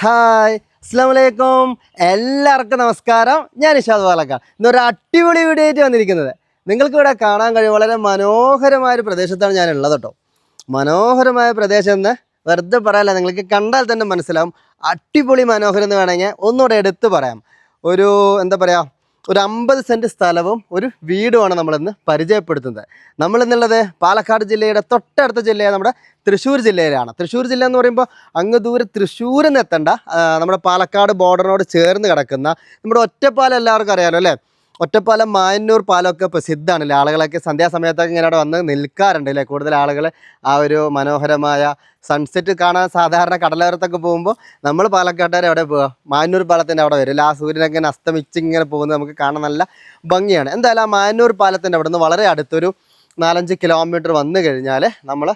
Hi അസ്സാം വലൈക്കും എല്ലാവർക്കും നമസ്കാരം. ഞാൻ ഇഷാദ് പാലക്ക ഇന്നൊരു അടിപൊളി വീഡിയോ ആയിട്ട് വന്നിരിക്കുന്നത്. നിങ്ങൾക്ക് ഇവിടെ കാണാൻ കഴിയും. വളരെ മനോഹരമായ ഒരു പ്രദേശത്താണ് ഞാൻ ഉള്ളത് കേട്ടോ. മനോഹരമായ പ്രദേശം എന്ന് വെറുതെ പറയാല്ല. നിങ്ങൾക്ക് കണ്ടാൽ തന്നെ മനസ്സിലാവും. അടിപൊളി മനോഹരം എന്ന് വേണമെങ്കിൽ ഒന്നുകൂടെ എടുത്ത് പറയാം. ഒരു എന്താ പറയുക ഒരു അമ്പത് സെന്റ് സ്ഥലവും ഒരു വീടുമാണ് നമ്മളിന്ന് പരിചയപ്പെടുത്തുന്നത്. നമ്മളിന്നുള്ളത് പാലക്കാട് ജില്ലയുടെ തൊട്ടടുത്ത ജില്ലയായ നമ്മുടെ തൃശ്ശൂർ ജില്ലയിലാണ്. തൃശ്ശൂർ ജില്ല എന്ന് പറയുമ്പോൾ അങ്ങ് ദൂരെ തൃശ്ശൂരിൽ നിന്ന് എത്തണ്ട നമ്മുടെ പാലക്കാട് ബോർഡറിനോട് ചേർന്ന് കിടക്കുന്ന നമ്മുടെ ഒറ്റപ്പാലം എല്ലാവർക്കും അറിയാലോ അല്ലേ? ഒറ്റപ്പാലം മായന്നൂർ പാലമൊക്കെ പ്രസിദ്ധമാണല്ലേ? ആളുകളൊക്കെ സന്ധ്യാസമയത്തൊക്കെ ഇങ്ങനെ അവിടെ വന്ന് നിൽക്കാറുണ്ട് അല്ലേ? കൂടുതൽ ആളുകൾ ആ ഒരു മനോഹരമായ സൺസെറ്റ് കാണാൻ സാധാരണ കടലോരത്തൊക്കെ പോകുമ്പോൾ നമ്മൾ പാലക്കാട്ടുകാർ അവിടെ പോവുക മായന്നൂർ പാലത്തിന്റെ അവിടെ വരും. ആ സൂര്യനൊക്കെ ഇങ്ങനെ അസ്തമിച്ച് ഇങ്ങനെ പോകുന്നത് നമുക്ക് കാണാൻ നല്ല ഭംഗിയാണ്. എന്തായാലും ആ മായന്നൂർ പാലത്തിന്റെ അവിടെ നിന്ന് വളരെ അടുത്തൊരു നാലഞ്ച് കിലോമീറ്റർ വന്നു കഴിഞ്ഞാൽ നമ്മൾ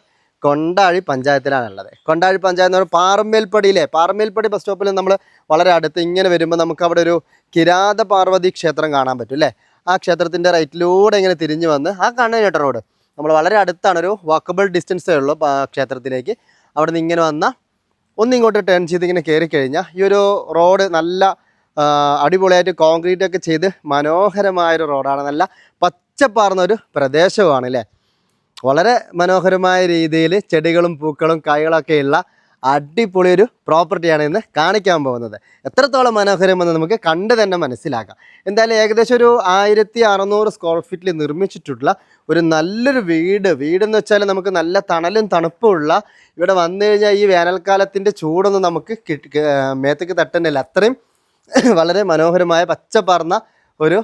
കൊണ്ടാഴി പഞ്ചായത്തിലാണുള്ളത്. കൊണ്ടാഴി പഞ്ചായത്ത് എന്ന് പറഞ്ഞാൽ പാറമേൽപ്പടിയിലെ പാറമേൽപ്പടി ബസ് സ്റ്റോപ്പിൽ നമ്മൾ വളരെ അടുത്ത് ഇങ്ങനെ വരുമ്പോൾ നമുക്ക് അവിടെ ഒരു കിരാത പാർവതി ക്ഷേത്രം കാണാൻ പറ്റും അല്ലേ? ആ ക്ഷേത്രത്തിന്റെ റൈറ്റിലൂടെ ഇങ്ങനെ തിരിഞ്ഞു വന്ന് ആ കാണുന്ന റോഡ് നമ്മൾ വളരെ അടുത്താണ് ഒരു വാക്കബിൾ ഡിസ്റ്റൻസേ ഉള്ളൂ ക്ഷേത്രത്തിലേക്ക്. അവിടെ നിന്ന് ഇങ്ങനെ വന്നാൽ ഒന്നിങ്ങോട്ട് ടേൺ ചെയ്ത് ഇങ്ങനെ കയറി കഴിഞ്ഞാൽ ഈ ഒരു റോഡ് നല്ല അടിപൊളിയായിട്ട് കോൺക്രീറ്റ് ഒക്കെ ചെയ്ത് മനോഹരമായൊരു റോഡാണ് നല്ല പച്ചപ്പാർന്ന ഒരു പ്രദേശമാണ് അല്ലേ? വളരെ മനോഹരമായ രീതിയിൽ ചെടികളും പൂക്കളും കായകളൊക്കെ ഉള്ള അടിപൊളി ഒരു പ്രോപ്പർട്ടിയാണ് ഇന്ന് കാണിക്കാൻ പോകുന്നത്. എത്രത്തോളം മനോഹരമെന്ന് നമുക്ക് കണ്ട് തന്നെ മനസ്സിലാക്കാം. എന്തായാലും ഏകദേശം ഒരു ആയിരത്തി അറുന്നൂറ് സ്ക്വയർ ഫീറ്റിൽ നിർമ്മിച്ചിട്ടുള്ള ഒരു നല്ലൊരു വീട്. വീടെന്ന് വെച്ചാൽ നമുക്ക് നല്ല തണലും തണുപ്പുമുള്ള ഇവിടെ വന്നു കഴിഞ്ഞാൽ ഈ വേനൽക്കാലത്തിന്റെ ചൂടൊന്നും നമുക്ക് മേത്തേക്ക് തട്ടുന്നില്ല അത്രയും വളരെ മനോഹരമായ പച്ചപ്പറന്ന ഒരു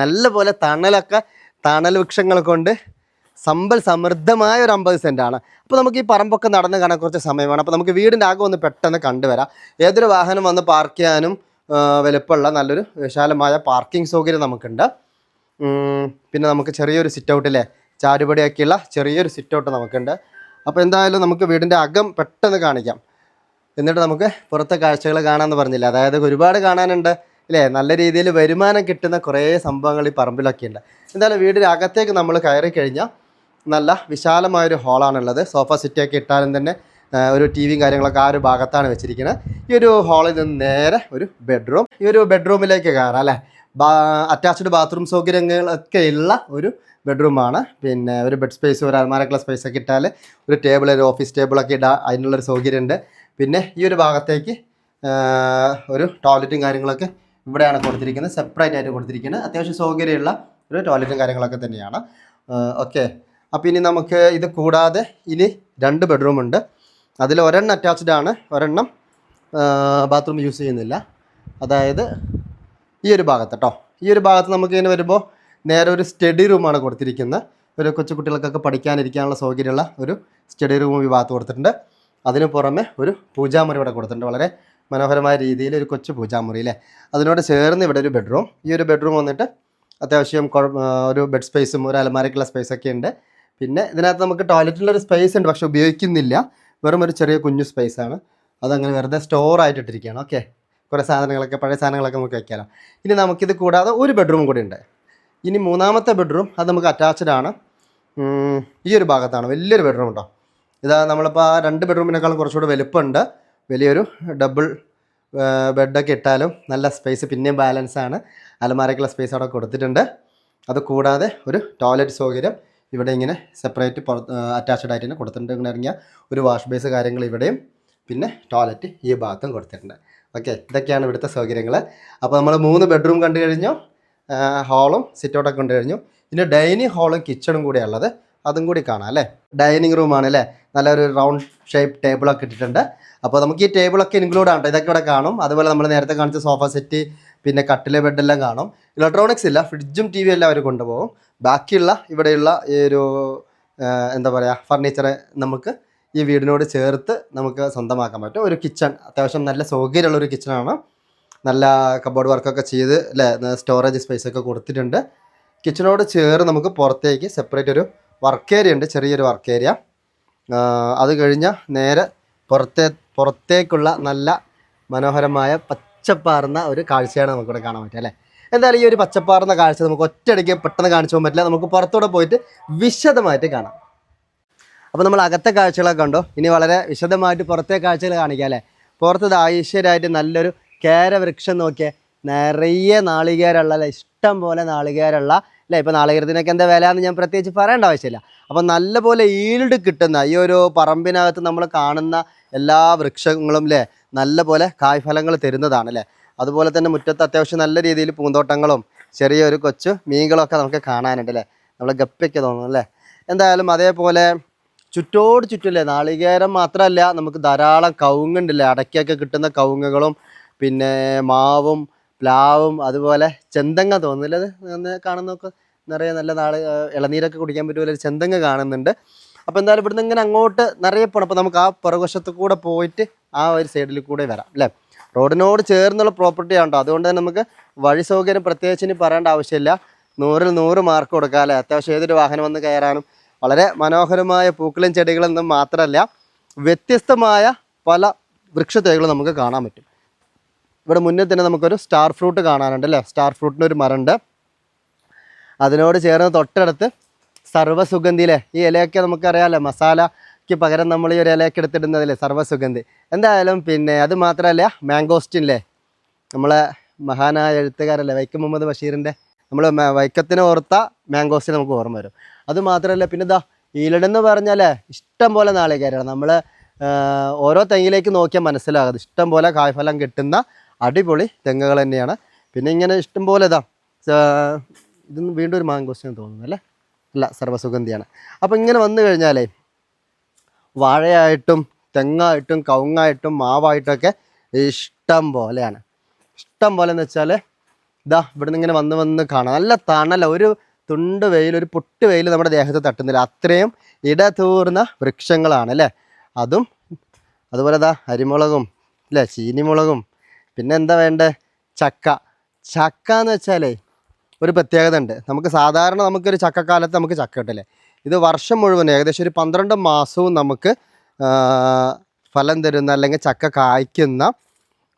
നല്ല പോലെ തണലൊക്കെ തണൽ വൃക്ഷങ്ങൾ കൊണ്ട് സമ്പൽ സമൃദ്ധമായ ഒരു അമ്പത് സെന്റാണ് അപ്പോൾ നമുക്ക് ഈ പറമ്പൊക്കെ നടന്ന് കാണാൻ കുറച്ച് സമയമാണ് അപ്പോൾ നമുക്ക് വീടിന്റെ ആകെ ഒന്ന് പെട്ടെന്ന് കണ്ടുവരാം. ഏതൊരു വാഹനം വന്ന് പാർക്ക് ചെയ്യാനും വലുപ്പമുള്ള നല്ലൊരു വിശാലമായ പാർക്കിംഗ് സൗകര്യം നമുക്കുണ്ട്. പിന്നെ നമുക്ക് ചെറിയൊരു സിറ്റ് ഔട്ടില്ലേ ചാരുപടിയാക്കിയുള്ള ചെറിയൊരു സിറ്റ് ഔട്ട് നമുക്കുണ്ട്. അപ്പോൾ എന്തായാലും നമുക്ക് വീടിന്റെ അകം പെട്ടെന്ന് കാണിക്കാം. എന്നിട്ട് നമുക്ക് പുറത്തെ കാഴ്ചകൾ കാണാമെന്ന് പറഞ്ഞില്ല? അതായത് ഒരുപാട് കാണാനുണ്ട് ഇല്ലേ നല്ല രീതിയിൽ വരുമാനം കിട്ടുന്ന കുറേ സംഭവങ്ങൾ ഈ പറമ്പിലൊക്കെ ഉണ്ട്. എന്തായാലും വീടിന്റെ അകത്തേക്ക് നമ്മൾ കയറി കഴിഞ്ഞാൽ നല്ല വിശാലമായൊരു ഹാളാണുള്ളത്. സോഫ സെറ്റൊക്കെ ഇട്ടാലും തന്നെ ഒരു ടി വിയും കാര്യങ്ങളൊക്കെ ആ ഒരു ഭാഗത്താണ് വെച്ചിരിക്കുന്നത് ഈ ഒരു ഹാളിൽ നിന്ന് നേരെ ഒരു ബെഡ്റൂം ഈ ഒരു ബെഡ്റൂമിലേക്ക് കയറാം അല്ലേ? അറ്റാച്ച്ഡ് ബാത്റൂം സൗകര്യങ്ങളൊക്കെ ഉള്ള ഒരു ബെഡ്റൂമാണ്. പിന്നെ ഒരു ബെഡ് സ്പേസ് ഒരു അലമാരക്കുള്ള സ്പേസ് ഒക്കെ ഇട്ടാൽ ഒരു ടേബിൾ ഒരു ഓഫീസ് ടേബിളൊക്കെ ഇടാൻ അതിനുള്ളൊരു സൗകര്യമുണ്ട്. പിന്നെ ഈ ഒരു ഭാഗത്തേക്ക് ഒരു ടോയ്ലറ്റും കാര്യങ്ങളൊക്കെ ഇവിടെയാണ് കൊടുത്തിരിക്കുന്നത്. സെപ്പറേറ്റ് ആയിട്ട് കൊടുത്തിരിക്കുന്നത്. അത്യാവശ്യം സൗകര്യമുള്ള ഒരു ടോയ്ലറ്റും കാര്യങ്ങളൊക്കെ തന്നെയാണ്. ഓക്കെ. അപ്പോൾ ഇനി നമുക്ക് ഇത് കൂടാതെ ഇനി രണ്ട് ബെഡ്റൂം ഉണ്ട്. അതിൽ ഒരെണ്ണം അറ്റാച്ച്ഡ് ആണ് ഒരെണ്ണം ബാത്റൂം യൂസ് ചെയ്യുന്നില്ല. അതായത് ഈ ഒരു ഭാഗത്ത് കേട്ടോ ഈ ഒരു ഭാഗത്ത് നമുക്ക് ഇങ്ങനെ വരുമ്പോൾ നേരെ ഒരു സ്റ്റഡി റൂമാണ് കൊടുത്തിരിക്കുന്നത്. ഒരു കൊച്ചു കുട്ടികൾക്കൊക്കെ പഠിക്കാനിരിക്കാനുള്ള സൗകര്യമുള്ള ഒരു സ്റ്റഡി റൂം ഈ ഭാഗത്ത് കൊടുത്തിട്ടുണ്ട്. അതിന് പുറമെ ഒരു പൂജാമുറി ഇവിടെ കൊടുത്തിട്ടുണ്ട്. വളരെ മനോഹരമായ രീതിയിൽ ഒരു കൊച്ചു പൂജാമുറി അല്ലേ അതിനോട് ചേർന്ന് ഇവിടെ ഒരു ബെഡ്റൂം ഈ ഒരു ബെഡ്റൂം വന്നിട്ട് അത്യാവശ്യം ഒരു ബെഡ് സ്പേസും ഒരു അലമാരക്കുള്ള സ്പേസൊക്കെ ഉണ്ട്. പിന്നെ ഇതിനകത്ത് നമുക്ക് ടോയ്ലറ്റിലൊരു സ്പേസ് ഉണ്ട് പക്ഷെ ഉപയോഗിക്കുന്നില്ല. വെറും ഒരു ചെറിയ കുഞ്ഞു സ്പേസ് ആണ്. അതങ്ങനെ വെറുതെ സ്റ്റോർ ആയിട്ട് ഇട്ടിരിക്കുകയാണ്. ഓക്കെ കുറേ സാധനങ്ങളൊക്കെ പഴയ സാധനങ്ങളൊക്കെ നമുക്ക് വയ്ക്കാമല്ലോ ഇനി നമുക്കിത് കൂടാതെ ഒരു ബെഡ്റൂം കൂടി ഉണ്ട്. ഇനി മൂന്നാമത്തെ ബെഡ്റൂം അത് നമുക്ക് അറ്റാച്ച്ഡ് ആണ്. ഈ ഒരു ഭാഗത്താണ്. വലിയൊരു ബെഡ്റൂം ഉണ്ടോ? ഇതാ നമ്മളിപ്പോൾ ആ രണ്ട് ബെഡ്റൂമിനേക്കാളും കുറച്ചുകൂടെ വലുപ്പമുണ്ട്. വലിയൊരു ഡബിൾ ബെഡൊക്കെ ഇട്ടാലും നല്ല സ്പേസ് പിന്നെയും ബാലൻസാണ് അലമാരക്കുള്ള സ്പേസ് അവിടെ കൊടുത്തിട്ടുണ്ട്. അത് കൂടാതെ ഒരു ടോയ്ലറ്റ് സൗകര്യം. ഇവിടെ ഇങ്ങനെ സെപ്പറേറ്റ് അറ്റാച്ച്ഡ് ആയിട്ട് തന്നെ കൊടുത്തിട്ടുണ്ട്. ഇങ്ങനെ ഇറങ്ങിയ ഒരു വാഷ് ബേസ് കാര്യങ്ങൾ ഇവിടെയും പിന്നെ ടോയ്ലറ്റ് ഈ ഭാഗത്തും കൊടുത്തിട്ടുണ്ട്. ഓക്കെ ഇതൊക്കെയാണ് ഇവിടുത്തെ സൗകര്യങ്ങൾ അപ്പോൾ നമ്മൾ മൂന്ന് ബെഡ്റൂം കണ്ടു കഴിഞ്ഞു ഹാളും സിറ്റൗട്ടൊക്കെ കണ്ടു കഴിഞ്ഞു. പിന്നെ ഡൈനിങ് ഹാളും കിച്ചണും കൂടെയുള്ളത് അതും കൂടി കാണാം അല്ലേ? ഡൈനിങ് റൂമാണ് അല്ലേ? നല്ലൊരു റൗണ്ട് ഷേപ്പ് ടേബിളൊക്കെ ഇട്ടിട്ടുണ്ട്. അപ്പോൾ നമുക്ക് ഈ ടേബിളൊക്കെ ഇൻക്ലൂഡ് ആണ്. ഇതൊക്കെ ഇവിടെ കാണും. അതുപോലെ നമ്മൾ നേരത്തെ കാണിച്ച സോഫ സെറ്റ് പിന്നെ കട്ടിലെ ബെഡെല്ലാം കാണും. ഇലക്ട്രോണിക്സ് ഇല്ല ഫ്രിഡ്ജും ടി വി എല്ലാം അവർ കൊണ്ടുപോകും. ബാക്കിയുള്ള ഇവിടെയുള്ള ഈ ഒരു എന്താ പറയുക ഫർണിച്ചറെ നമുക്ക് ഈ വീടിനോട് ചേർത്ത് നമുക്ക് സ്വന്തമാക്കാൻ പറ്റും. ഒരു കിച്ചൺ അത്യാവശ്യം നല്ല സൗകര്യമുള്ള ഒരു കിച്ചണാണ് നല്ല കബോർഡ് വർക്കൊക്കെ ചെയ്ത് അല്ലേ സ്റ്റോറേജ് സ്പേസ് ഒക്കെ കൊടുത്തിട്ടുണ്ട്. കിച്ചണോട് ചേർന്ന് നമുക്ക് പുറത്തേക്ക് സെപ്പറേറ്റ് ഒരു വർക്ക് ഏരിയ ഉണ്ട് ചെറിയൊരു വർക്ക് ഏരിയ അത് കഴിഞ്ഞാൽ നേരെ പുറത്തെ പുറത്തേക്കുള്ള നല്ല മനോഹരമായ പച്ചപ്പാർന്ന ഒരു കാഴ്ചയാണ് നമുക്കിവിടെ കാണാൻ പറ്റുക അല്ലേ? എന്തായാലും ഈ ഒരു പച്ചപ്പാർന്ന കാഴ്ച നമുക്ക് ഒറ്റയടിക്ക് പെട്ടെന്ന് കാണിച്ചു പോകാൻ പറ്റില്ല. നമുക്ക് പുറത്തൂടെ പോയിട്ട് വിശദമായിട്ട് കാണാം. അപ്പോൾ നമ്മൾ അകത്തെ കാഴ്ചകളൊക്കെ കണ്ടോ? ഇനി വളരെ വിശദമായിട്ട് പുറത്തെ കാഴ്ചകൾ കാണിക്കാം അല്ലേ? പുറത്ത് ഐശ്വര്യമായിട്ട് നല്ലൊരു കേരവൃക്ഷം നോക്കിയേ. നിറയെ നാളികേരമുള്ള അല്ലേ? ഇഷ്ടം പോലെ നാളികേരമുള്ള അല്ലേ? ഇപ്പോൾ നാളികേരത്തിനൊക്കെ എന്താ വില എന്ന് ഞാൻ പ്രത്യേകിച്ച് പറയേണ്ട ആവശ്യമില്ല. അപ്പോൾ നല്ലപോലെ ഈൽഡ് കിട്ടുന്ന ഈ ഒരു പറമ്പിനകത്ത് നമ്മൾ കാണുന്ന എല്ലാ വൃക്ഷങ്ങളും അല്ലേ? നല്ലപോലെ കായ്ഫലങ്ങൾ തരുന്നതാണ് അല്ലേ അതുപോലെ തന്നെ മുറ്റത്ത് അത്യാവശ്യം നല്ല രീതിയിൽ പൂന്തോട്ടങ്ങളും ചെറിയൊരു കൊച്ചു മീനുകളൊക്കെ നമുക്ക് കാണാനുണ്ട് അല്ലേ നമ്മൾ ഗപ്പിയൊക്കെ തോന്നുന്നു അല്ലേ? എന്തായാലും അതേപോലെ ചുറ്റോട് ചുറ്റുമല്ലേ നാളികേരം മാത്രമല്ല നമുക്ക് ധാരാളം കവുങ്ങുണ്ടല്ലേ? അടയ്ക്കൊക്കെ കിട്ടുന്ന കവുങ്ങുകളും പിന്നെ മാവും പ്ലാവും അതുപോലെ ചെന്തങ്ങ തോന്നുന്നില്ല അത് കാണുന്നൊക്കെ നിറയെ നല്ല നാളെ ഇളനീരൊക്കെ കുടിക്കാൻ പറ്റുമല്ലോ ചെന്തങ്ങ കാണുന്നുണ്ട്. അപ്പോൾ എന്തായാലും ഇവിടുന്ന് ഇങ്ങനെ അങ്ങോട്ട് നിറയെ പോകണം അപ്പോൾ നമുക്ക് ആ പുറകുവശത്ത് കൂടെ പോയിട്ട് ആ ഒരു സൈഡിൽ കൂടെ വരാം അല്ലേ? റോഡിനോട് ചേർന്നുള്ള പ്രോപ്പർട്ടി ആണോ അതുകൊണ്ട് തന്നെ നമുക്ക് വഴി സൗകര്യം പ്രത്യേകിച്ച് ഇനി പറയേണ്ട ആവശ്യമില്ല. നൂറിൽ നൂറ് മാർക്ക് കൊടുക്കാം അല്ലേ? അത്യാവശ്യം ഏതൊരു വാഹനം വന്ന് കയറാനും വളരെ മനോഹരമായ പൂക്കളും ചെടികളും മാത്രമല്ല വ്യത്യസ്തമായ പല വൃക്ഷത്തൈകളും നമുക്ക് കാണാൻ പറ്റും. ഇവിടെ മുന്നിൽ തന്നെ നമുക്കൊരു സ്റ്റാർ ഫ്രൂട്ട് കാണാനുണ്ട് അല്ലേ? സ്റ്റാർ ഫ്രൂട്ടിന്റെ ഒരു മരമുണ്ട്. അതിനോട് ചേർന്ന് തൊട്ടടുത്ത് സർവസുഗന്ധിയിലെ ഈ ഇലയൊക്കെ നമുക്കറിയാമല്ലോ മസാലയ്ക്ക് പകരം നമ്മൾ ഈ ഒരു ഇലയൊക്കെ എടുത്തിടുന്നതില്ലേ സർവസുഗന്ധി. എന്തായാലും പിന്നെ അത് മാത്രമല്ല മാംഗോസ്റ്റിൻല്ലേ നമ്മളെ മഹാനായ എഴുത്തുകാരല്ലേ വൈക്കം മുഹമ്മദ് ബഷീറിന്റെ നമ്മൾ വൈക്കത്തിന് ഓർത്ത മാംഗോസ്റ്റിൻ നമുക്ക് ഓർമ്മ വരും. അത് മാത്രമല്ല പിന്നെ ഇതാ ഈലടെന്ന് പറഞ്ഞാൽ ഇഷ്ടം പോലെ നാളികേരമാണ്. നമ്മൾ ഓരോ തെങ്ങിലേക്ക് നോക്കിയാൽ മനസ്സിലാകുന്നത് ഇഷ്ടം പോലെ കായ്ഫലം കിട്ടുന്ന അടിപൊളി തെങ്ങുകൾ തന്നെയാണ്. പിന്നെ ഇങ്ങനെ ഇഷ്ടം പോലെ ഇതും ഇത് വീണ്ടും ഒരു മാങ്കോസ്റ്റിന് തോന്നുന്നു അല്ലേ? അല്ല സർവസുഗന്ധിയാണ്. അപ്പോൾ ഇങ്ങനെ വന്നു കഴിഞ്ഞാലേ വാഴയായിട്ടും തെങ്ങായിട്ടും കവുങ്ങായിട്ടും മാവായിട്ടൊക്കെ ഇഷ്ടം പോലെയാണ്. ഇഷ്ടം പോലെ എന്ന് വെച്ചാൽ ഇതാ ഇവിടുന്ന് ഇങ്ങനെ വന്ന് വന്ന് കാണാം. നല്ല തണല ഒരു തുണ്ട് വെയിൽ ഒരു പൊട്ട് വെയിൽ നമ്മുടെ ദേഹത്ത് തട്ടുന്നില്ല. അത്രയും ഇടതൂർന്ന വൃക്ഷങ്ങളാണ് അല്ലേ? അതും അതുപോലെ ദാ അരിമുളകും അല്ലേ? ചീനിമുളകും. പിന്നെ എന്താ വേണ്ടേ? ചക്ക. ചക്ക എന്ന് വെച്ചാലേ ഒരു പ്രത്യേകത ഉണ്ട്. നമുക്ക് സാധാരണ നമുക്കൊരു ചക്കക്കാലത്ത് നമുക്ക് ചക്ക കിട്ടില്ലേ ഇത് വർഷം മുഴുവൻ ഏകദേശം ഒരു പന്ത്രണ്ട് മാസവും നമുക്ക് ഫലം തരുന്ന അല്ലെങ്കിൽ ചക്ക കായ്ക്കുന്ന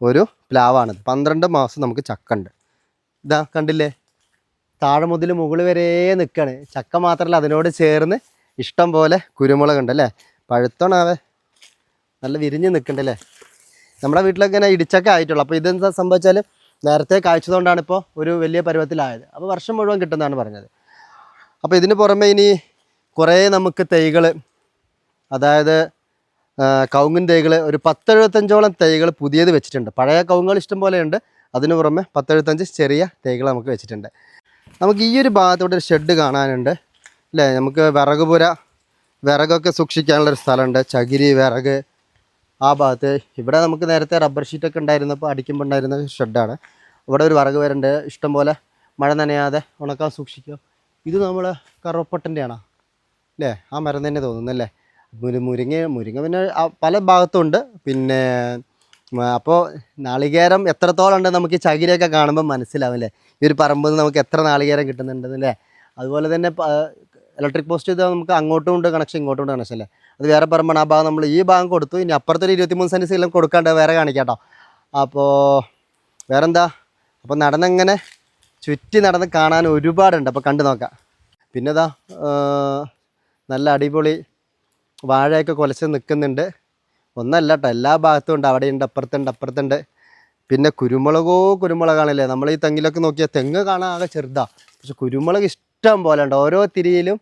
ഒരു പ്ലാവാണിത്. പന്ത്രണ്ട് മാസം നമുക്ക് ചക്ക ഉണ്ട്. ഇതാ കണ്ടില്ലേ? താഴെ മുതൽ മുകളിൽ വരെ നിൽക്കുകയാണ് ചക്ക മാത്രമല്ല അതിനോട് ചേർന്ന് ഇഷ്ടം പോലെ കുരുമുളക് ഉണ്ട് അല്ലേ? പഴുത്തോണാവേ നല്ല വിരിഞ്ഞ് നിൽക്കണ്ടല്ലേ നമ്മുടെ വീട്ടിലൊക്കെ ഇങ്ങനെ ഇടിച്ചക്ക ആയിട്ടുള്ളൂ. അപ്പോൾ ഇതെന്താ സംഭവിച്ചാൽ നേരത്തെ കായ്ച്ചതുകൊണ്ടാണ് ഇപ്പോൾ ഒരു വലിയ പരുവത്തിലായത്. അപ്പോൾ വർഷം മുഴുവൻ കിട്ടുന്നതാണ് പറഞ്ഞത്. അപ്പോൾ ഇതിന് പുറമെ ഇനി കുറേ നമുക്ക് തൈകൾ അതായത് കൗങ്ങിൻ തൈകൾ ഒരു പത്തെഴുപത്തഞ്ചോളം തൈകൾ പുതിയത് വെച്ചിട്ടുണ്ട്. പഴയ കവുങ്ങുകൾ ഇഷ്ടം പോലെയുണ്ട്. അതിന് പുറമെ പത്തെഴുപത്തഞ്ച് ചെറിയ തൈകൾ നമുക്ക് വെച്ചിട്ടുണ്ട്. നമുക്ക് ഈ ഒരു ഭാഗത്തോടെ ഒരു ഷെഡ് കാണാനുണ്ട്. അല്ലേ? നമുക്ക് വിറകുപുര വിറകൊക്കെ സൂക്ഷിക്കാനുള്ളൊരു സ്ഥലമുണ്ട്. ചകിരി വിറക് ആ ഭാഗത്ത് ഇവിടെ നമുക്ക് നേരത്തെ റബ്ബർ ഷീറ്റൊക്കെ ഉണ്ടായിരുന്നപ്പോൾ അടിക്കുമ്പോൾ ഉണ്ടായിരുന്ന ഷെഡാണ്. ഇവിടെ ഒരു വിറക് വരുന്നുണ്ട് ഇഷ്ടംപോലെ മഴ നനയാതെ ഉണക്കാൻ സൂക്ഷിക്കുക. ഇത് നമ്മൾ കറുവപ്പട്ടന്റെ ആണോ അല്ലേ? ആ മരം തന്നെ തോന്നുന്നല്ലേ മുരി മുരിങ്ങ മുരിങ്ങ പിന്നെ പല ഭാഗത്തുണ്ട്. പിന്നെ അപ്പോൾ നാളികേരം എത്രത്തോളം ഉണ്ട് നമുക്ക് ചകിരിയൊക്കെ കാണുമ്പോൾ മനസ്സിലാവും അല്ലേ? ഈ ഒരു പറമ്പിൽ നമുക്ക് എത്ര നാളികേരം കിട്ടുന്നുണ്ടെന്നല്ലേ അതുപോലെ തന്നെ ഇലക്ട്രിക് പോസ്റ്റ് ചെയ്താൽ നമുക്ക് അങ്ങോട്ടും ഉണ്ട് കണക്ഷൻ ഇങ്ങോട്ടും ഉണ്ട് കണക്ഷൻ അല്ലേ അത് വേറെ പറമ്പാണ്. ആ ഭാഗം നമ്മൾ ഈ ഭാഗം കൊടുത്തു. ഇനി അപ്പുറത്തൊരു ഇരുപത്തിമൂന്ന് സെന്റ് സ്ഥലം കൊടുക്കാണ്ട് വേറെ കാണിക്കാം കേട്ടോ അപ്പോൾ വേറെന്താ? അപ്പോൾ നടന്നങ്ങനെ ചുറ്റി നടന്ന് കാണാൻ ഒരുപാടുണ്ട്. അപ്പോൾ കണ്ടു നോക്കാം. പിന്നെ ഇതാ നല്ല അടിപൊളി വാഴയൊക്കെ കുലച്ച് നിൽക്കുന്നുണ്ട്. ഒന്നല്ല കേട്ടോ എല്ലാ ഭാഗത്തും ഉണ്ട്. അവിടെയുണ്ട് അപ്പുറത്തുണ്ട് അപ്പുറത്തുണ്ട്. പിന്നെ കുരുമുളകോ കുരുമുളകാണല്ലേ? നമ്മൾ ഈ തെങ്ങിലൊക്കെ നോക്കിയാൽ തെങ്ങ് കാണാൻ ആകെ ചെറുതാണ് പക്ഷെ കുരുമുളക് ഇഷ്ടം പോലെ ഉണ്ട്. ഓരോ തിരിയിലും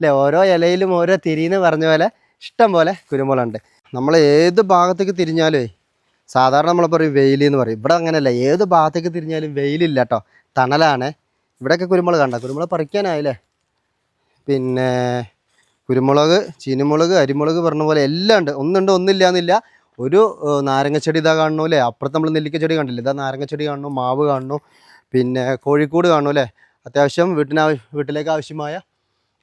അല്ലേ ഓരോ ഇലയിലും ഓരോ തിരിയെന്ന് പറഞ്ഞ പോലെ ഇഷ്ടം പോലെ കുരുമുളകുണ്ട് നമ്മൾ ഏത് ഭാഗത്തേക്ക് തിരിഞ്ഞാലേ സാധാരണ നമ്മൾ പറയും വെയിൽ എന്ന് പറയും. ഇവിടെ അങ്ങനെയല്ല. ഏത് ഭാഗത്തേക്ക് തിരിഞ്ഞാലും വെയിലില്ല കേട്ടോ. തണലാണ്. ഇവിടെയൊക്കെ കുരുമുളക് കണ്ട. കുരുമുളക് പറിക്കാനായില്ലേ? പിന്നെ കുരുമുളക് ചീനിമുളക് അരിമുളക് പറഞ്ഞ പോലെ എല്ലാം ഉണ്ട്. ഒന്നുണ്ട് ഒന്നില്ല എന്നില്ല ഒരു നാരങ്ങ നാരങ്ങച്ചെടി ഇതാ കാണുന്നു അല്ലേ? അപ്പുറത്ത് നമ്മൾ നെല്ലിക്ക ചെടി കണ്ടില്ലേ? ഇതാ നാരങ്ങച്ചെടി കാണുന്നു മാവ് കാണുന്നു പിന്നെ കോഴിക്കൂട് കാണുന്നു അല്ലേ? അത്യാവശ്യം വീട്ടിന് വീട്ടിലേക്ക് ആവശ്യമായ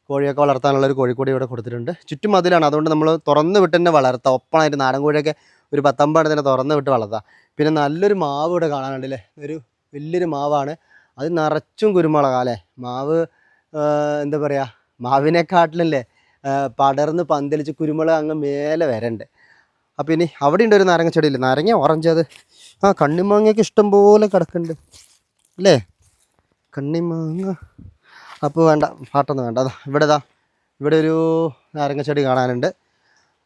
കോഴിയൊക്കെ വളർത്താനുള്ള ഒരു കോഴിക്കൂടി ഇവിടെ കൊടുത്തിട്ടുണ്ട്. ചുറ്റും മതിലാണ് അതുകൊണ്ട് നമ്മൾ തുറന്ന് വിട്ട് തന്നെ വളർത്താം. ഒപ്പണായിട്ട് നാടൻ കോഴിയൊക്കെ ഒരു പത്തമ്പത് തന്നെ തുറന്ന് വിട്ട് വളർത്താം. പിന്നെ നല്ലൊരു മാവ് ഇവിടെ കാണാനുണ്ട് അല്ലേ ഒരു വലിയൊരു മാവാണ്. അത് നിറച്ചും കുരുമുളക അല്ലേ മാവ് എന്താ പറയുക മാവിനെക്കാട്ടിലല്ലേ പടർന്ന് പന്തലിച്ച് കുരുമുളക് അങ്ങ് മേലെ വരണ്ട്. അപ്പോൾ ഇനി അവിടെ ഉണ്ട് ഒരു നാരങ്ങ ചെടിയില്ലേ? നാരങ്ങ ഓറഞ്ച് അത്. ആ കണ്ണിമാങ്ങയൊക്കെ ഇഷ്ടം പോലെ കിടക്കുന്നുണ്ട് അല്ലേ കണ്ണിമാങ്ങ അപ്പോൾ വേണ്ട പാട്ടൊന്നും വേണ്ട. അതാ ഇവിടെ ഇതാ ഇവിടെ ഒരു നാരങ്ങ ചെടി കാണാനുണ്ട്.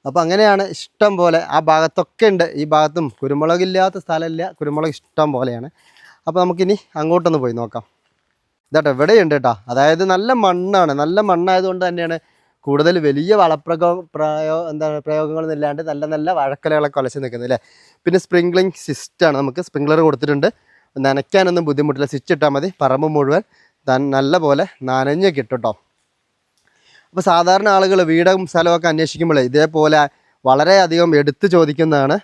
അപ്പോൾ അങ്ങനെയാണ് ഇഷ്ടം പോലെ ആ ഭാഗത്തൊക്കെ ഉണ്ട്. ഈ ഭാഗത്തും കുരുമുളകില്ലാത്ത സ്ഥലമില്ല കുരുമുളക് ഇഷ്ടം പോലെയാണ്. അപ്പോൾ നമുക്കിനി അങ്ങോട്ടൊന്ന് പോയി നോക്കാം. ഇതാട്ടോ ഇവിടെയുണ്ട് കേട്ടോ. അതായത് നല്ല മണ്ണാണ്. നല്ല മണ്ണായതുകൊണ്ട് തന്നെയാണ് കൂടുതൽ വലിയ വളപ്രകോ പ്രയോ എന്താണ് പ്രയോഗങ്ങളൊന്നും ഇല്ലാണ്ട് നല്ല നല്ല വഴക്കലകളൊക്കെ കൊലച്ച് നിൽക്കുന്നത് അല്ലേ? പിന്നെ സ്പ്രിംഗ്ലിംഗ് സിസ്റ്റമാണ് നമുക്ക് സ്പ്രിംഗ്ലർ കൊടുത്തിട്ടുണ്ട്. നനയ്ക്കാനൊന്നും ബുദ്ധിമുട്ടില്ല. സ്വിച്ച് ഇട്ടാൽ മതി. പറമ്പ് മുഴുവൻ നല്ല പോലെ നനഞ്ഞ് കേട്ടോ അപ്പോൾ സാധാരണ ആളുകൾ വീടും സ്ഥലമൊക്കെ അന്വേഷിക്കുമ്പോൾ ഇതേപോലെ വളരെയധികം എടുത്തു ചോദിക്കുന്നതാണ്.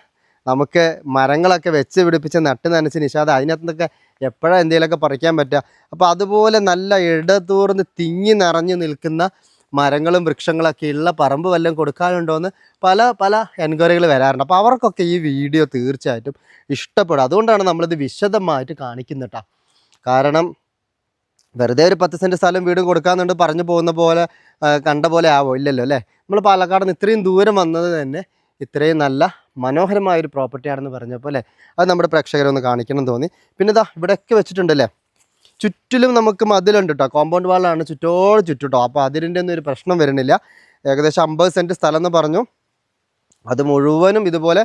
നമുക്ക് മരങ്ങളൊക്കെ വെച്ച് പിടിപ്പിച്ച് നട്ട് നനച്ച് നിഷാദ അതിനകത്തൊക്കെ എപ്പോഴാണ് എന്തെങ്കിലുമൊക്കെ പറിക്കാൻ പറ്റുക? അപ്പോൾ അതുപോലെ നല്ല ഇടതൂർന്ന് തിങ്ങി നിറഞ്ഞു നിൽക്കുന്ന മരങ്ങളും വൃക്ഷങ്ങളൊക്കെ ഉള്ള പറമ്പ് വല്ലതും കൊടുക്കാനുണ്ടോയെന്ന് പല പല എൻക്വയറികൾ വരാറുണ്ട്. അപ്പോൾ അവർക്കൊക്കെ ഈ വീഡിയോ തീർച്ചയായിട്ടും ഇഷ്ടപ്പെടും. അതുകൊണ്ടാണ് നമ്മളിത് വിശദമായിട്ട് കാണിക്കുന്നത് കാരണം വെറുതെ ഒരു പത്ത് സെന്റ് സ്ഥലം വീടും കൊടുക്കാന്നുണ്ട് പറഞ്ഞു പോകുന്ന പോലെ കണ്ട പോലെ ആവോ? ഇല്ലല്ലോ അല്ലേ? നമ്മൾ പാലക്കാട് നിന്ന് ഇത്രയും ദൂരം വന്നത് തന്നെ ഇത്രയും നല്ല മനോഹരമായ ഒരു പ്രോപ്പർട്ടിയാണെന്ന് പറഞ്ഞപ്പോൾ അല്ലേ? അത് നമ്മുടെ പ്രേക്ഷകരൊന്ന് കാണിക്കണം തോന്നി. പിന്നെ ഇതാ ഇവിടെയൊക്കെ വെച്ചിട്ടുണ്ടല്ലേ ചുറ്റിലും നമുക്ക് മതിലുണ്ട് കേട്ടോ കോമ്പൗണ്ട് വാളാണ് ചുറ്റോട് ചുറ്റുട്ടോ അപ്പോൾ അതിന്റെ ഒന്നും ഒരു പ്രശ്നം വരുന്നില്ല. ഏകദേശം അമ്പത് സെന്റ് സ്ഥലം എന്ന് പറഞ്ഞു. അത് മുഴുവനും ഇതുപോലെ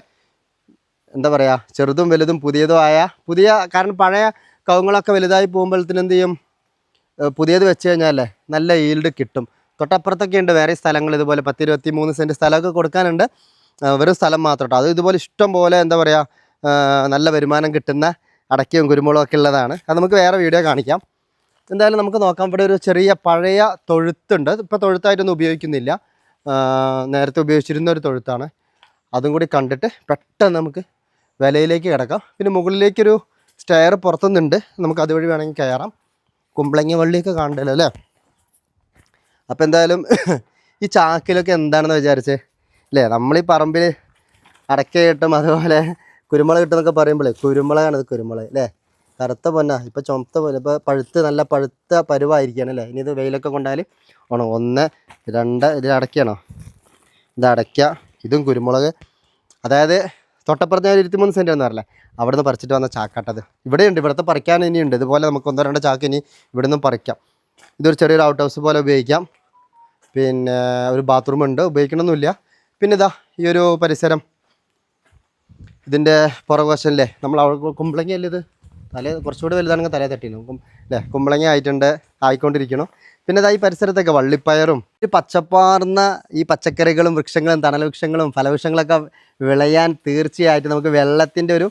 എന്താ പറയുക ചെറുതും വലുതും പുതിയതും ആയ പുതിയ കാരണം പഴയ കവുങ്ങളൊക്കെ വലുതായി പോകുമ്പോഴത്തേന് എന്ത് ചെയ്യും? പുതിയത് വെച്ച് കഴിഞ്ഞാലേ നല്ല ഈൽഡ് കിട്ടും. തൊട്ടപ്പുറത്തൊക്കെ ഉണ്ട് വേറെ സ്ഥലങ്ങൾ ഇതുപോലെ പത്ത് ഇരുപത്തി മൂന്ന് സെന്റ് സ്ഥലമൊക്കെ കൊടുക്കാനുണ്ട്. വെറും സ്ഥലം മാത്രം കേട്ടോ അത് ഇതുപോലെ ഇഷ്ടം പോലെ എന്താ പറയുക നല്ല വരുമാനം കിട്ടുന്ന അടയ്ക്കയും കുരുമുളകും ഒക്കെ ഉള്ളതാണ്. അത് നമുക്ക് വേറെ വീഡിയോ കാണിക്കാം. എന്തായാലും നമുക്ക് നോക്കാം. ഇവിടെ ഒരു ചെറിയ പഴയ തൊഴുത്തുണ്ട്. ഇപ്പോൾ തൊഴുത്തായിട്ടൊന്നും ഉപയോഗിക്കുന്നില്ല. നേരത്തെ ഉപയോഗിച്ചിരുന്ന ഒരു തൊഴുത്താണ്. അതും കൂടി കണ്ടിട്ട് പെട്ടെന്ന് നമുക്ക് വിലയിലേക്ക് കിടക്കാം. പിന്നെ മുകളിലേക്കൊരു സ്റ്റെയർ പുറത്തുനിന്നുണ്ട്. നമുക്ക് അതുവഴി വേണമെങ്കിൽ കയറാം. കുമ്പളങ്ങി വള്ളിയൊക്കെ കാണണ്ടല്ലോ അല്ലേ? അപ്പോൾ എന്തായാലും ഈ ചാക്കിലൊക്കെ എന്താണെന്ന് വിചാരിച്ചേ. അല്ലേ? നമ്മൾ ഈ പറമ്പിൽ അടക്കയിട്ടും അതുപോലെ കുരുമുളക് കിട്ടുന്നൊക്കെ പറയുമ്പോഴേ ഇത് കുരുമുളക് അല്ലേ? കറുത്ത പൊന്ന ഇപ്പോൾ ചുമത്ത പോലെ ഇപ്പോൾ പഴുത്ത് നല്ല പഴുത്ത പരുവായിരിക്കുകയാണ് അല്ലേ? ഇനി ഇത് വെയിലൊക്കെ കൊണ്ടാൽ ആണോ? ഒന്ന് രണ്ട് ഇത് അടയ്ക്കണോ? ഇത് അടയ്ക്കുക ഇതും കുരുമുളക്. അതായത് തൊട്ടപ്പുറത്ത് ഞാൻ ഇരുപത്തിമൂന്ന് സെന്റ് എന്ന് പറഞ്ഞില്ലേ അവിടെ നിന്ന് പറിച്ചിട്ട് വന്ന ചാക്കാട്ടത്. ഇവിടെയുണ്ട് ഇവിടുത്തെ പറിക്കാൻ ഇനിയുണ്ട്. ഇതുപോലെ നമുക്ക് ഒന്നോ രണ്ടോ ചാക്ക് ഇനി ഇവിടെ നിന്നും പറിക്കാം. ഇതൊരു ചെറിയൊരു ഔട്ട് ഹൗസ് പോലെ ഉപയോഗിക്കാം. പിന്നെ ഒരു ബാത്റൂം ഉണ്ട് ഉപയോഗിക്കണമെന്നില്ല പിന്നെ ഇതാ ഈ ഒരു പരിസരം. ഇതിന്റെ പുറകുവശല്ലേ നമ്മൾ കുമ്പളങ്ങ അല്ലേ ഇത്? തല കുറച്ചുകൂടി വലുതാണെങ്കിൽ തലേ തട്ടി നോക്കും അല്ലേ കുമ്പളങ്ങ ആയിട്ടുണ്ട്. ആയിക്കൊണ്ടിരിക്കണം പിന്നെ ഇതാ പരിസരത്തൊക്കെ വള്ളിപ്പയറും. ഈ പച്ചപ്പാർന്ന ഈ പച്ചക്കറികളും വൃക്ഷങ്ങളും തണൽവൃക്ഷങ്ങളും ഫലവൃക്ഷങ്ങളൊക്കെ വിളയാൻ തീർച്ചയായിട്ടും നമുക്ക് വെള്ളത്തിന്റെ ഒരു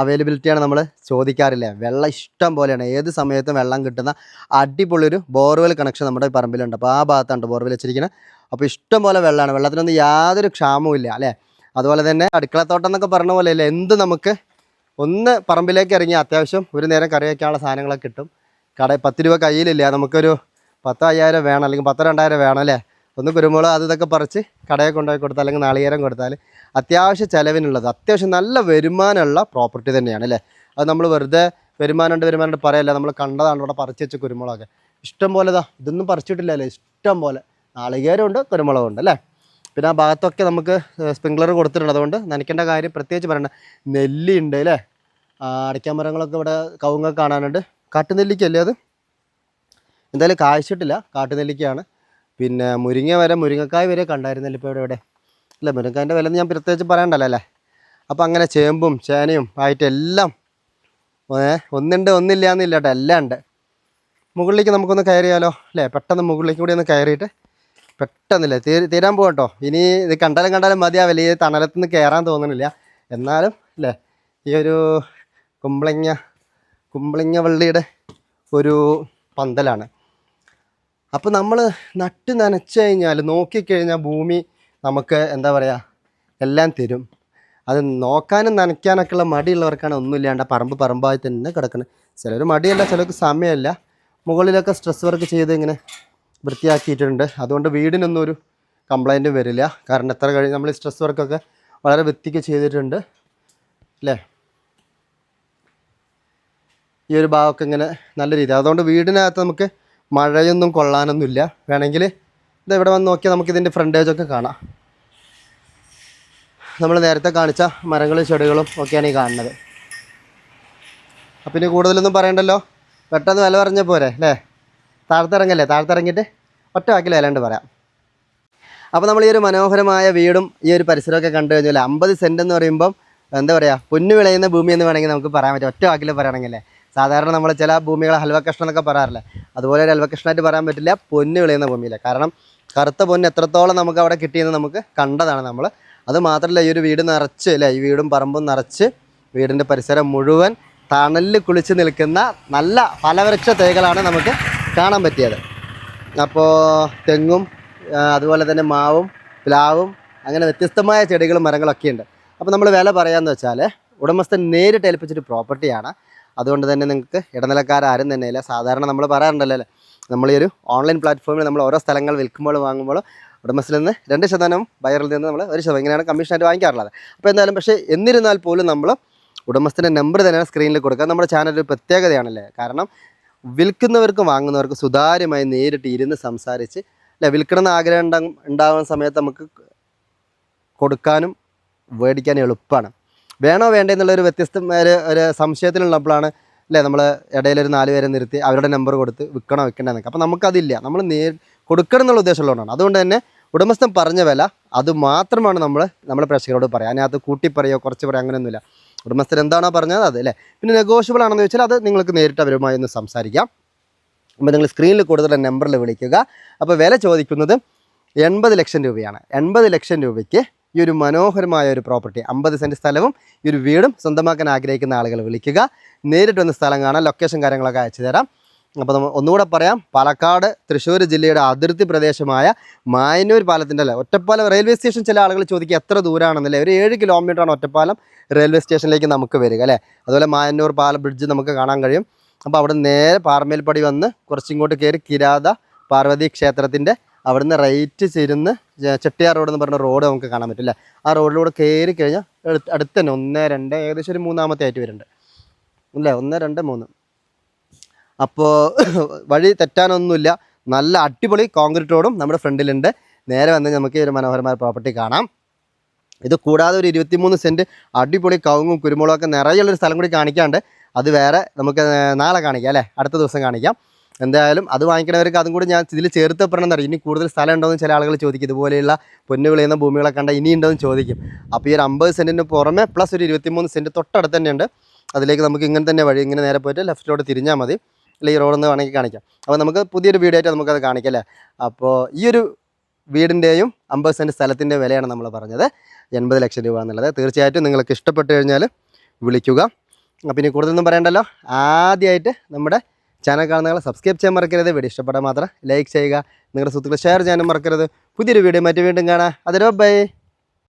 അവൈലബിലിറ്റിയാണ് നമ്മൾ ചോദിക്കാറില്ല? വെള്ളം ഇഷ്ടം പോലെയാണ്. ഏത് സമയത്തും വെള്ളം കിട്ടുന്ന അടിപൊളി ഒരു ബോർവെൽ കണക്ഷൻ നമ്മുടെ പറമ്പിലുണ്ട്. അപ്പോൾ ആ ഭാഗത്താണ് ബോർവെൽ വെച്ചിരിക്കുന്നത്? അപ്പോൾ ഇഷ്ടം പോലെ വെള്ളമാണ്. വെള്ളത്തിനൊന്നും യാതൊരു ക്ഷാമവും ഇല്ല അല്ലേ? അതുപോലെ തന്നെ അടുക്കളത്തോട്ടം എന്നൊക്കെ പറഞ്ഞ പോലെ അല്ലേ എന്ത് നമുക്ക് ഒന്ന് പറമ്പിലേക്ക് ഇറങ്ങി അത്യാവശ്യം ഒരു നേരം കറി വയ്ക്കാനുള്ള സാധനങ്ങളൊക്കെ കിട്ടും. കട പത്ത് രൂപ കയ്യിലില്ല നമുക്കൊരു പത്ത് അയ്യായിരം വേണം അല്ലെങ്കിൽ പത്ത് രണ്ടായിരം വേണം അല്ലേ? ഒന്ന് കുരുമുളക് അത് ഇതൊക്കെ പറിച്ച് കടയിൽ കൊണ്ടുപോയി കൊടുത്താൽ അല്ലെങ്കിൽ നാളികേരം കൊടുത്താൽ അത്യാവശ്യം ചിലവിനുള്ളത് അത്യാവശ്യം നല്ല വരുമാനമുള്ള പ്രോപ്പർട്ടി തന്നെയാണ് അല്ലേ? അത് നമ്മൾ വെറുതെ വരുമാനമുണ്ട് വരുമാനമുണ്ട് പറയല്ല നമ്മൾ കണ്ടതാണ് ഇവിടെ പറിച്ച് വെച്ച കുരുമുളകൊക്കെ ഇഷ്ടം പോലെ ഇതാ ഇതൊന്നും പറിച്ചിട്ടില്ല അല്ലേ ഇഷ്ടം പോലെ. നാളികേരമുണ്ട് കുരുമുളകുണ്ട് അല്ലേ? പിന്നെ ആ ഭാഗത്തൊക്കെ നമുക്ക് സ്പ്രിംഗ്ലർ കൊടുത്തിട്ടുണ്ട്. അതുകൊണ്ട് നനയ്ക്കേണ്ട കാര്യം പ്രത്യേകിച്ച് പറയണ്ട. നെല്ലിയുണ്ട് അല്ലേ? അടയ്ക്കാൻ മരങ്ങളൊക്കെ ഇവിടെ കവുങ്ങ കാണാനുണ്ട്. കാട്ടുനെല്ലിക്കല്ലേ അത്? എന്തായാലും കായ്ച്ചിട്ടില്ല. കാട്ടുനെല്ലിക്കയാണ്. പിന്നെ മുരിങ്ങ വരെ മുരിങ്ങക്കായ് വരെ കണ്ടായിരുന്നല്ലോ ഇപ്പോൾ ഇവിടെ ഇവിടെ. അല്ല മുരിങ്ങക്കായന്റെ വില ഞാൻ പ്രത്യേകിച്ച് പറയണ്ടല്ലോ അല്ലേ? അപ്പോൾ അങ്ങനെ ചേമ്പും ചേനയും ആയിട്ടെല്ലാം എല്ലാം ഒന്നുണ്ട് ഒന്നില്ല എന്നില്ല കേട്ടോ എല്ലാം ഉണ്ട്. മുകളിലേക്ക് നമുക്കൊന്ന് കയറിയാലോ? അല്ലേ പെട്ടെന്ന് മുകളിലേക്ക് കൂടി ഒന്ന് കയറിയിട്ട് പെട്ടെന്നില്ലേ? തീരാൻ പോകട്ടോ ഇനി ഇത് കണ്ടാലും കണ്ടാലും മതിയാവില്ല. ഈ തണലത്ത് നിന്ന് കയറാൻ തോന്നണില്ല. എന്നാലും അല്ലേ ഈ ഒരു കുമ്പളിങ്ങ കുമ്പളിങ്ങ വള്ളിയുടെ ഒരു പന്തലാണ്. അപ്പോൾ നമ്മൾ നട്ട് നനച്ചു കഴിഞ്ഞാൽ നോക്കിക്കഴിഞ്ഞാൽ ഭൂമി നമുക്ക് എന്താ പറയുക എല്ലാം തരും. അത് നോക്കാനും നനയ്ക്കാനൊക്കെ ഉള്ള മടിയുള്ളവർക്കാണ് ഒന്നുമില്ലാണ്ട് പറമ്പ് പറമ്പായി തന്നെ കിടക്കുന്നത് ചിലർ മടിയല്ല ചിലർക്ക് സമയമല്ല മുകളിലൊക്കെ സ്ട്രെസ് വർക്ക് ചെയ്ത് ഇങ്ങനെ വൃത്തിയാക്കിയിട്ടുണ്ട്. അതുകൊണ്ട് വീടിനൊന്നും ഒരു കംപ്ലൈന്റും വരില്ല. കാരണം എത്ര കഴിഞ്ഞ് നമ്മൾ സ്ട്രെസ് വർക്കൊക്കെ വളരെ വൃത്തിക്ക് ചെയ്തിട്ടുണ്ട്. അല്ലേ? ഈ ഒരു ഭാഗമൊക്കെ ഇങ്ങനെ നല്ല രീതി അതുകൊണ്ട് വീടിനകത്ത് നമുക്ക് മഴയൊന്നും കൊള്ളാനൊന്നുമില്ല. വേണമെങ്കിൽ ഇത് ഇവിടെ വന്ന് നോക്കിയാൽ നമുക്കിതിന്റെ ഫ്രണ്ടേജൊക്കെ കാണാം. നമ്മൾ നേരത്തെ കാണിച്ച മരങ്ങളും ചെടികളും ഒക്കെയാണ് ഈ കാണുന്നത്. അപ്പം ഇനി കൂടുതലൊന്നും പറയണ്ടല്ലോ? പെട്ടെന്ന് വില പറഞ്ഞ പോരെ അല്ലേ? താഴ്ത്തിറങ്ങല്ലേ? താഴ്ത്തിറങ്ങിയിട്ട്? ഒറ്റ വാക്കിൽ അല്ലാണ്ട് പറയാം. അപ്പോൾ നമ്മൾ ഈ ഒരു മനോഹരമായ വീടും ഈ ഒരു പരിസരമൊക്കെ കണ്ടു കഴിഞ്ഞാൽ അമ്പത് സെന്റ് എന്ന് പറയുമ്പം എന്താ പറയുക പൊന്നു വിളയുന്ന ഭൂമി എന്ന് വേണമെങ്കിൽ നമുക്ക് പറയാൻ പറ്റും. ഒറ്റ വാക്കിൽ പറയുകയാണെങ്കിൽ സാധാരണ നമ്മൾ ചില ഭൂമികളെ ഹൽവ കഷ്ണം എന്നൊക്കെ പറയാറില്ലേ? അതുപോലെ ഒരു ഹൽവ കഷ്ണമായിട്ട് പറയാൻ പറ്റില്ല പൊന്നു വിളയുന്ന ഭൂമിയില്ല? കാരണം കറുത്ത പൊന്ന് എത്രത്തോളം നമുക്ക് അവിടെ കിട്ടിയെന്ന് നമുക്ക് കണ്ടതാണ് നമ്മൾ അത് മാത്രമല്ല ഈ ഒരു വീട് നിറച്ച് അല്ലേ? ഈ വീടും പറമ്പും നിറച്ച് വീടിന്റെ പരിസരം മുഴുവൻ തണലിൽ കുളിച്ച് നിൽക്കുന്ന നല്ല ഫലവൃക്ഷ തേകളാണ് നമുക്ക് കാണാൻ പറ്റിയത്. അപ്പോൾ തെങ്ങും അതുപോലെ തന്നെ മാവും പ്ലാവും അങ്ങനെ വ്യത്യസ്തമായ ചെടികളും മരങ്ങളൊക്കെ ഉണ്ട്. അപ്പോൾ നമ്മൾ വില പറയാമെന്ന് വെച്ചാൽ ഉടമസ്ഥൻ നേരിട്ട് ഏൽപ്പിച്ചൊരു പ്രോപ്പർട്ടിയാണ് അതുകൊണ്ട് തന്നെ നിങ്ങൾക്ക് ഇടനിലക്കാരും തന്നെ ഇല്ല. സാധാരണ നമ്മൾ പറയാറുണ്ടല്ലോ അല്ലേ? നമ്മൾ ഈ ഒരു ഓൺലൈൻ പ്ലാറ്റ്ഫോമിൽ നമ്മൾ ഓരോ സ്ഥലങ്ങൾ വിൽക്കുമ്പോൾ വാങ്ങുമ്പോൾ ഉടമസ്ഥനിൽ നിന്ന് രണ്ട് ശതമാനം ബയറിൽ നിന്ന് നമ്മൾ ഒരു ശതമാനം ഇങ്ങനെയാണ് കമ്മീഷനായിട്ട് വാങ്ങിക്കാറുള്ളത്. അപ്പോൾ എന്തായാലും പക്ഷേ എന്നിരുന്നാൽ പോലും നമ്മൾ ഉടമസ്ഥന്റെ നമ്പർ തന്നെയാണ് സ്ക്രീനിൽ കൊടുക്കുക. നമ്മുടെ ചാനൽ ഒരു പ്രത്യേകതയാണല്ലേ? കാരണം വിൽക്കുന്നവർക്കും വാങ്ങുന്നവർക്കും സുതാര്യമായി നേരിട്ട് ഇരുന്ന് സംസാരിച്ച് അല്ലെ വിൽക്കണമെന്ന് ആഗ്രഹം ഉണ്ടാ ഉണ്ടാകുന്ന സമയത്ത് നമുക്ക് കൊടുക്കാനും മേടിക്കാനും എളുപ്പമാണ്. വേണോ വേണ്ടേ എന്നുള്ളൊരു വ്യത്യസ്ത ഒരു ഒരു സംശയത്തിലുള്ളപ്പോഴാണ് അല്ലേ നമ്മൾ ഇടയിലൊരു നാല് പേരെ നിർത്തി അവരുടെ നമ്പർ കൊടുത്ത് വിൽക്കണോ എന്നൊക്കെ അപ്പോൾ നമുക്കതില്ല. നമ്മൾ നേ കൊടുക്കണം എന്നുള്ള ഉദ്ദേശമുള്ളതുകൊണ്ടാണ്. അതുകൊണ്ട് തന്നെ ഉടമസ്ഥൻ പറഞ്ഞ വില അത് മാത്രമാണ് നമ്മൾ നമ്മുടെ പ്രേക്ഷകരോട് പറയുക അതിനകത്ത് കൂട്ടി പറയോ കുറച്ച് പറയോ അങ്ങനെയൊന്നുമില്ല. ഉടമസ്ഥൻ എന്താണോ പറഞ്ഞത് അത് അല്ലേ? പിന്നെ നെഗോഷ്യബിൾ ആണെന്ന് വെച്ചാൽ അത് നിങ്ങൾക്ക് നേരിട്ട് അവരുമായി ഒന്ന് സംസാരിക്കാം. അപ്പോൾ നിങ്ങൾ സ്ക്രീനിൽ കൂടുതൽ നമ്പറിൽ വിളിക്കുക. അപ്പോൾ വില ചോദിക്കുന്നത് എൺപത് ലക്ഷം രൂപയാണ്. എൺപത് ലക്ഷം രൂപയ്ക്ക് ഈ ഒരു മനോഹരമായ ഒരു പ്രോപ്പർട്ടി അമ്പത് സെന്റ് സ്ഥലവും ഈ ഒരു വീടും സ്വന്തമാക്കാൻ ആഗ്രഹിക്കുന്ന ആളുകൾ വിളിക്കുക. നേരിട്ട് വന്ന് സ്ഥലം കാണാൻ ലൊക്കേഷൻ കാര്യങ്ങളൊക്കെ അയച്ചു തരാം. അപ്പോൾ നമ്മൾ ഒന്നുകൂടെ പറയാം. പാലക്കാട് തൃശ്ശൂർ ജില്ലയുടെ അതിർത്തി പ്രദേശമായ മായന്നൂർ പാലത്തിന്റെ അല്ലേ? ഒറ്റപ്പാലം റെയിൽവേ സ്റ്റേഷൻ ചില ആളുകൾ ചോദിക്കുക എത്ര ദൂരമാണെന്നല്ലേ ഒരു ഏഴ് കിലോമീറ്ററാണ് ഒറ്റപ്പാലം റെയിൽവേ സ്റ്റേഷനിലേക്ക് നമുക്ക് വരിക അല്ലേ? അതുപോലെ മായന്നൂർ പാലം ബ്രിഡ്ജ് നമുക്ക് കാണാൻ കഴിയും. അപ്പോൾ അവിടെ നേരെ പാറമേൽപ്പടി വന്ന് കുറച്ചിങ്ങോട്ട് കയറി കിരാത പാർവതി ക്ഷേത്രത്തിന്റെ അവിടുന്ന് റൈറ്റ് ചേരുന്ന് ചെട്ടിയാർ റോഡ് എന്ന് പറഞ്ഞ റോഡ് നമുക്ക് കാണാൻ പറ്റില്ല ആ റോഡിലൂടെ കയറി കഴിഞ്ഞാൽ അടുത്ത് തന്നെ ഒന്ന് രണ്ട് ഏകദേശം ഒരു മൂന്നാമത്തെ ആയിട്ട് വരുന്നുണ്ട്. അല്ലേ? ഒന്ന് രണ്ട് മൂന്ന്. അപ്പോൾ വഴി തെറ്റാനൊന്നുമില്ല. നല്ല അടിപൊളി കോൺക്രീറ്റ് റോഡും നമ്മുടെ ഫ്രണ്ടിലുണ്ട്. നേരെ വന്ന് നമുക്ക് ഈ ഒരു മനോഹരമായ പ്രോപ്പർട്ടി കാണാം. ഇത് കൂടാതെ ഒരു ഇരുപത്തിമൂന്ന് സെന്റ് അടിപൊളി കവുങ്ങും കുരുമുളകൊക്കെ നിറയുള്ളൊരു സ്ഥലം കൂടി കാണിക്കാണ്ട് അത് വേറെ നമുക്ക് നാളെ കാണിക്കാം അല്ലേ? അടുത്ത ദിവസം കാണിക്കാം. എന്തായാലും അത് വാങ്ങിക്കണവർക്ക് അതും കൂടി ഞാൻ ഇതിൽ ചേർത്ത് പറയണമെന്ന് അറിയാം ഇനി കൂടുതൽ സ്ഥലം ഉണ്ടോയെന്ന് ചില ആളുകൾ ചോദിക്കും. ഇതുപോലെയുള്ള പൊന്നു വിളയുന്ന ഭൂമികളൊക്കെ കണ്ട ഇനി ഉണ്ടോയെന്ന് ചോദിക്കും. അപ്പോൾ ഈ ഒരു അമ്പത് സെന്റിന് പുറമെ പ്ലസ് ഒരു ഇരുപത്തിമൂന്ന് സെന്റ് തൊട്ടടുത്ത് തന്നെയുണ്ട്. അതിലേക്ക് നമുക്ക് ഇങ്ങനെ തന്നെ വഴി ഇങ്ങനെ നേരെ പോയിട്ട് ലെഫ്റ്റിലോട്ട് തിരിഞ്ഞാൽ മതി. അല്ലെങ്കിൽ ഈ റോഡൊന്ന് വേണമെങ്കിൽ കാണിക്കാം. അപ്പോൾ നമുക്ക് പുതിയൊരു വീഡിയോ ആയിട്ട് നമുക്കത് കാണിക്കാം അല്ലേ? അപ്പോൾ ഈ ഒരു വീടിന്റെയും അമ്പത് സെന്റ് സ്ഥലത്തിന്റെ വിലയാണ് നമ്മൾ പറഞ്ഞത്. എൺപത് ലക്ഷം രൂപ എന്നുള്ളത്. തീർച്ചയായിട്ടും നിങ്ങൾക്ക് ഇഷ്ടപ്പെട്ട് കഴിഞ്ഞാൽ വിളിക്കുക. അപ്പം ഇനി കൂടുതലൊന്നും പറയണ്ടല്ലോ. ആദ്യമായിട്ട് നമ്മുടെ ചാനൽ കാണുന്നവരെ സബ്സ്ക്രൈബ് ചെയ്യാൻ മറക്കരുത്. വീഡിയോ ഇഷ്ടപ്പെട്ടാൽ മാത്രം ലൈക്ക് ചെയ്യുക. നിങ്ങളുടെ സുഹൃത്തുക്കൾ ഷെയർ ചെയ്യാനും മറക്കരുത്. പുതിയൊരു വീഡിയോ മറ്റു വീണ്ടും കാണാം. അതിരോ ബൈ